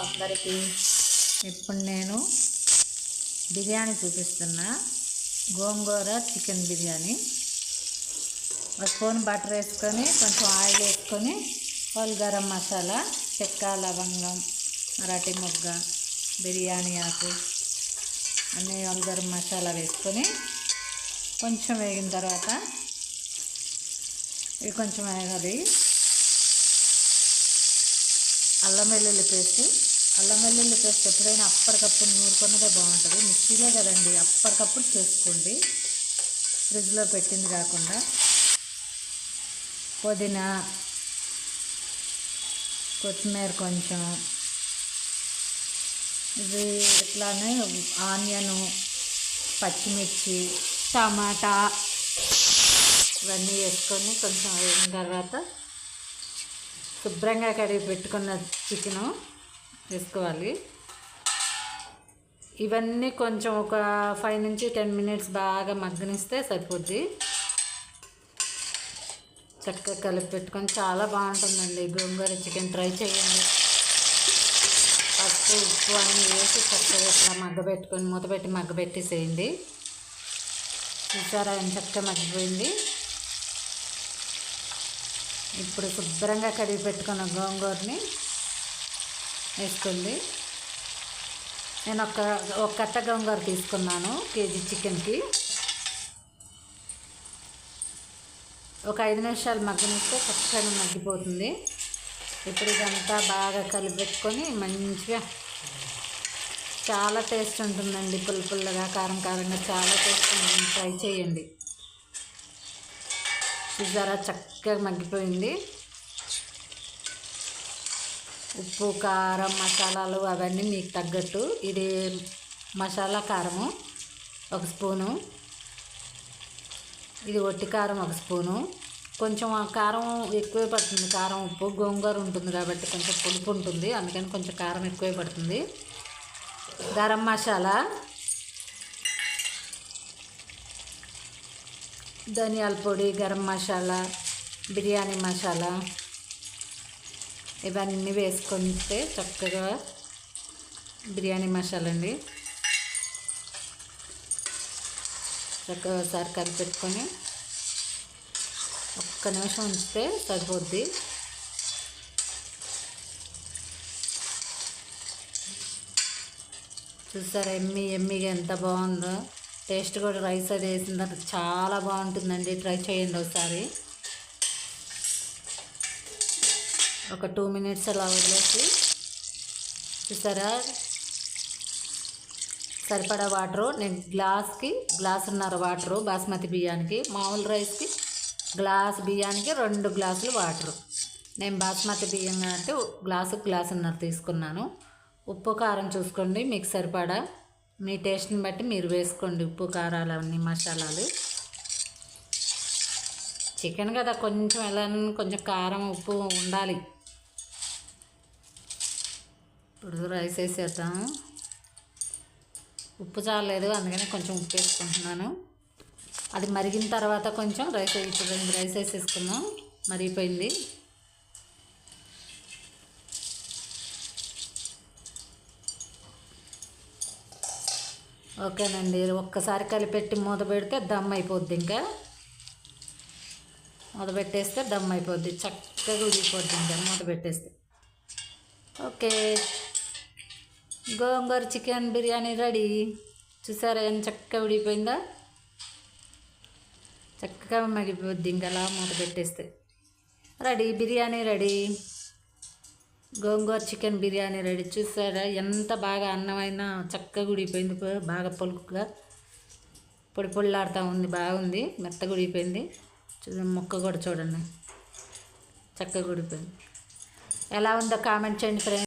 అందరికీ ఇప్పుడు నేను బిర్యానీ చూపిస్తున్నా. గోంగూర చికెన్ బిర్యానీ. ఒక స్పూన్ బటర్ వేసుకొని కొంచెం ఆయిల్ వేసుకొని హోల్ గరం మసాలా చెక్క లవంగం మరాఠీ మొగ్గ బిర్యానీ ఆకు అన్నీ హోల్ గరం మసాలా వేసుకొని కొంచెం వేగిన తర్వాత ఇవి కొంచెం వేగాలి. అల్లం వెల్లుల్లి పేస్ట్. అల్లం వెల్లుల్లి పేస్ట్ ఎప్పుడైనా అప్పటికప్పుడు నూరుకున్నదే బాగుంటుంది. మిక్సీలో కదండి అప్పటికప్పుడు చేసుకోండి. ఫ్రిడ్జ్లో పెట్టింది కాకుండా. పుదీనా కొత్తిమీర కొంచెం. ఇది ఇట్లానే ఆనియను పచ్చిమిర్చి టమాటా ఇవన్నీ వేసుకొని కొంచెం వేసిన తర్వాత శుభ్రంగా కడిగి పెట్టుకున్న చికెను తీసుకోవాలి ఇవన్నీ కొంచెం ఒక ఫైవ్ నుంచి టెన్ మినిట్స్ బాగా మగ్గనిస్తే సరిపోద్ది. చక్కగా కలిపి పెట్టుకొని చాలా బాగుంటుందండి. గోంగూర చికెన్ ట్రై చేయండి. పసుపు ఉప్పు అన్నీ వేసి చక్కగా ఇట్లా మగ్గబెట్టుకొని మూత పెట్టి మగ్గబెట్టేసేయండి. చూసారా ఎంత చక్కగా మగ్గిపోయింది? ఇప్పుడు శుభ్రంగా కడిగి పెట్టుకున్న గోంగూరని వేసుకోండి నేను ఒక ఒక కట్ట గోంగూర తీసుకున్నాను కేజీ చికెన్కి. ఒక ఐదు నిమిషాలు మగ్గనిస్తే చక్కగా మగ్గిపోతుంది. ఇప్పుడు ఇదంతా బాగా కలిపెట్టుకొని మంచిగా చాలా టేస్ట్ ఉంటుందండి పుల్ల పుల్లగా కారం కారంగా చాలా టేస్ట్ ఉంటుంది ట్రై చేయండి. చూసారా చక్కగా మగ్గిపోయింది. ఉప్పు కారం మసాలాలు అవన్నీ మీకు తగ్గట్టు ఇది మసాలా కారము ఒక స్పూను. ఇది ఒట్టి కారం ఒక స్పూను. కొంచెం కారం ఎక్కువే పడుతుంది. కారం ఉప్పు గోంగూర ఉంటుంది కాబట్టి కొంచెం పులుపు ఉంటుంది. అందుకని కొంచెం కారం ఎక్కువే పడుతుంది. గరం మసాలా ధనియాల పొడి గరం మసాలా బిర్యానీ మసాలా ఇవన్నీ వేసుకుంటే చక్కగా బిర్యానీ మసాలా అండి. చక్కగా ఒకసారి కలిపెట్టుకొని ఒక్క నిమిషం ఉంచితే సరిపోద్ది. చూసారా ఎమ్మి ఎమ్మిగా ఎంత బాగుందో. టేస్ట్ కూడా రైస్ అది వేసిన తర్వాత చాలా బాగుంటుందండి. ట్రై చేయండి ఒకసారి. ఒక టూ మినిట్స్ అలా వదిలేసి చూసారా? సరిపడా వాటరు. నేను గ్లాస్కి గ్లాసున్నర వాటరు బాస్మతి బియ్యానికి. మామూలు రైస్కి గ్లాస్ బియ్యానికి రెండు గ్లాసులు వాటరు. నేను బాస్మతి బియ్యం కాబట్టి గ్లాసు గ్లాసున్నర తీసుకున్నాను. ఉప్పు కారం చూసుకోండి. మీకు సరిపడా మీ టేస్ట్ని బట్టి మీరు వేసుకోండి ఉప్పు కారాలు అన్ని మసాలాలు. చికెన్ కదా కొంచెం ఎలా కొంచెం కారం ఉప్పు ఉండాలి. ఇప్పుడు రైస్ వేసేద్దాము ఉప్పు చాలలేదు అందుకని కొంచెం ఉప్పు వేసుకుంటున్నాను. అది మరిగిన తర్వాత కొంచెం రైస్ ఇప్పుడు రెండు రైస్ వేసేసుకున్నాం మరిగిపోయింది. ఓకేనండి ఒక్కసారి కలిపెట్టి మూత పెడితే దమ్ అయిపోద్ది ఇంకా. మూత పెట్టేస్తే దమ్ అయిపోద్ది చక్కగా ఉడిగిపోద్ది ఇంకా మూత పెట్టేస్తే. ఓకే గోంగూర చికెన్ బిర్యానీ రెడీ. చూసారా ఎంత చక్కగా ఉడిగిపోయిందా చక్కగా మగిపోద్ది ఇంకా అలా మూత పెట్టేస్తే. Ready biryani ready. గోంగూర చికెన్ బిర్యానీ రెడీ చూసారా? ఎంత బాగా అన్నమైనా చక్కగా ఉడిపోయింది బాగా పొలుకుగా పొడి పొళ్ళాడుతూ ఉంది బాగుంది. మెత్తగా ఉడిపోయింది చూడండి ముక్క కూడా చూడండి. చక్కగా ఉడిపోయింది ఎలా ఉందో కామెంట్ చేయండి ఫ్రెండ్స్.